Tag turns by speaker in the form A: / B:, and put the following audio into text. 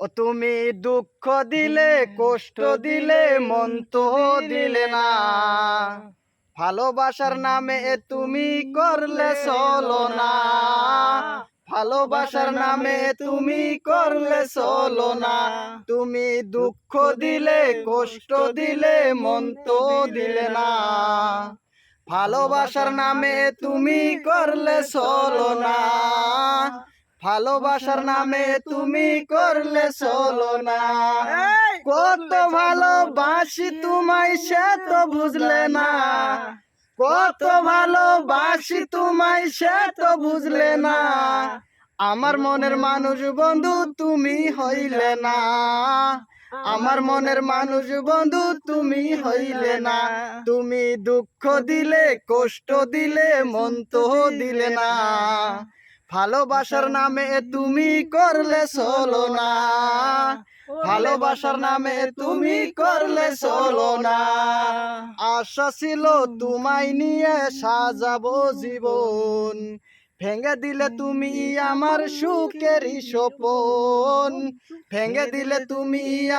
A: ও তুমি দুঃখ দিলে কষ্ট দিলে মন তো দিলে না। ভালোবাসার নামে তুমি করলে চলো না। ভালোবাসার নামে তুমি করলে চলো না। তুমি দুঃখ দিলে কষ্ট দিলে মন তো দিলে না। ভালোবাসার নামে তুমি করলে চলো না। ভালোবাসার নামে তুমি করলে চলো না। কত ভালোবাসি তোমায় সে তো বুঝলে না। কত ভালোবাসি তোমায় সে তো বুঝলে না। আমার মনের মানুষ বন্ধু তুমি হইলে না। আমার মনের মানুষ বন্ধু তুমি হইলে না। তুমি দুঃখ দিলে কষ্ট দিলে মন তো দিলে না। ভালোবাসার নামে তুমি করলে চলো না। ভালোবাসার নামে তুমি করলে চলো না। আশা ছিল তোমায় নিয়ে সাজাবো জীবন। ভেঙে দিলে তুমি আমার সুখেরই সপন ভেঙে দিলে তুমি